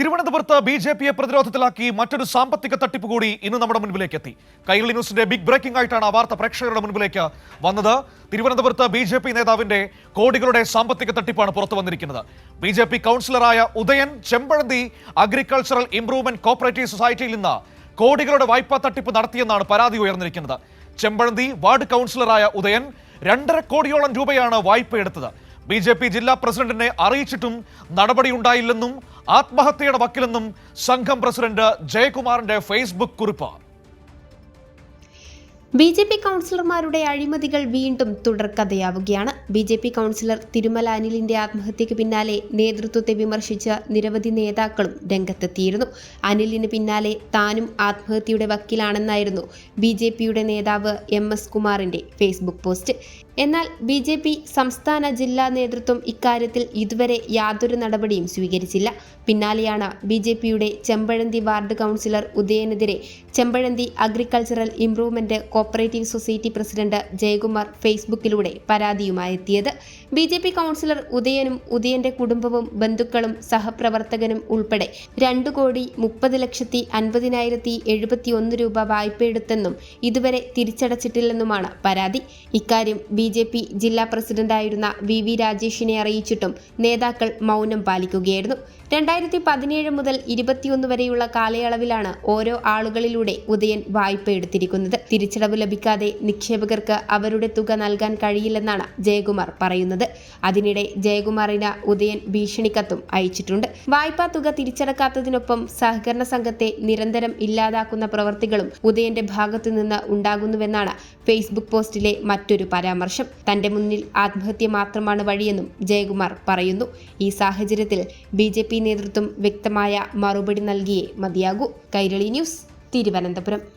തിരുവനന്തപുരത്ത് B J പിയെ പ്രതിരോധത്തിലാക്കി മറ്റൊരു സാമ്പത്തിക തട്ടിപ്പ് കൂടി ഇന്ന് നമ്മുടെ മുൻപിലേക്ക് എത്തി. കൈരളി ന്യൂസിന്റെ ബിഗ് ബ്രേക്കിംഗ് ആയിട്ടാണ് ആ വാർത്ത പ്രേക്ഷകരുടെ മുൻപിലേക്ക് വന്നത്. തിരുവനന്തപുരത്ത് ബി ജെ പി നേതാവിന്റെ കോടികളുടെ സാമ്പത്തിക തട്ടിപ്പാണ് പുറത്തു വന്നിരിക്കുന്നത്. B J P കൗൺസിലറായ Udayan Chempazhanthi agricultural improvement cooperative സൊസൈറ്റിയിൽ നിന്ന് കോടികളുടെ വായ്പാ തട്ടിപ്പ് നടത്തിയെന്നാണ് പരാതി ഉയർന്നിരിക്കുന്നത്. ചെമ്പഴന്തി വാർഡ് കൗൺസിലറായ ഉദയൻ രണ്ടര കോടിയോളം രൂപയാണ് വായ്പ എടുത്തത് ബി ജെ പി ജില്ലാ പ്രസിഡന്റിനെ അറിയിച്ചിട്ടും നടപടിയുണ്ടായില്ലെന്നും ആത്മഹത്യയുടെ വക്കിലെന്നും സംഘം പ്രസിഡന്റ് ജയകുമാറിന്റെ ഫേസ്ബുക്ക് കുറിപ്പ്. ബി ജെ പി കൗൺസിലർമാരുടെ അഴിമതികൾ വീണ്ടും തുടർക്കഥയാവുകയാണ്. B J P councillor Thirumala അനിലിന്റെ ആത്മഹത്യക്ക് പിന്നാലെ നേതൃത്വത്തെ വിമർശിച്ച നിരവധി നേതാക്കളും രംഗത്തെത്തിയിരുന്നു. അനിലിന് പിന്നാലെ താനും ആത്മഹത്യയുടെ വക്കിലാണെന്നായിരുന്നു ബി ജെ പിയുടെ നേതാവ് എം എസ് കുമാറിന്റെ ഫേസ്ബുക്ക് പോസ്റ്റ്. എന്നാൽ ബി ജെ പി സംസ്ഥാന ജില്ലാ നേതൃത്വം ഇക്കാര്യത്തിൽ ഇതുവരെ യാതൊരു നടപടിയും സ്വീകരിച്ചില്ല. പിന്നാലെയാണ് ബി ജെ പിയുടെ Chempazhanthi ward councillor ഉദയനെതിരെ Chempazhanthi agricultural improvement cooperative society president Jayakumar ഫേസ്ബുക്കിലൂടെ പരാതിയുമായി എത്തിയത് ബി ജെ പി കൗൺസിലർ ഉദയനും ഉദയന്റെ കുടുംബവും ബന്ധുക്കളും സഹപ്രവർത്തകനും ഉൾപ്പെടെ രണ്ടു കോടി മുപ്പത് ലക്ഷത്തി അൻപതിനായിരത്തി എഴുപത്തി ഒന്ന് രൂപ വായ്പയെടുത്തെന്നും ഇതുവരെ തിരിച്ചടച്ചിട്ടില്ലെന്നുമാണ് പരാതി. ഇക്കാര്യം ബി ജെ പി ജില്ലാ പ്രസിഡന്റായിരുന്ന വി വി രാജേഷിനെ അറിയിച്ചിട്ടും നേതാക്കൾ മൗനം പാലിക്കുകയായിരുന്നു. രണ്ടായിരത്തി പതിനേഴ് മുതൽ ഇരുപത്തിയൊന്ന് വരെയുള്ള കാലയളവിലാണ് ഓരോ ആളുകളിലൂടെ ഉദയൻ വായ്പ എടുത്തിരിക്കുന്നത്. തിരിച്ചടവ് ലഭിക്കാതെ നിക്ഷേപകർക്ക് അവരുടെ തുക നൽകാൻ കഴിയില്ലെന്നാണ് ജയകുമാർ പറയുന്നത്. അതിനിടെ ജയകുമാറിന് ഉദയൻ ഭീഷണിക്കത്തും അയച്ചിട്ടുണ്ട്. വായ്പാ തുക തിരിച്ചടക്കാത്തതിനൊപ്പം സഹകരണ സംഘത്തെ നിരന്തരം ഇല്ലാതാക്കുന്ന പ്രവർത്തികളും ഉദയന്റെ ഭാഗത്തു നിന്ന് ഉണ്ടാകുന്നുവെന്നാണ് ഫേസ്ബുക്ക് പോസ്റ്റിലെ മറ്റൊരു പരാമർശം. തന്റെ മുന്നിൽ ആത്മഹത്യ മാത്രമാണ് വഴിയെന്നും ജയകുമാർ പറയുന്നു. ഈ സാഹചര്യത്തിൽ ബി ജെ പി നേതൃത്വം വ്യക്തമായ മറുപടി നൽകിയേ മതിയാകൂ. കൈരളി ന്യൂസ് തിരുവനന്തപുരം.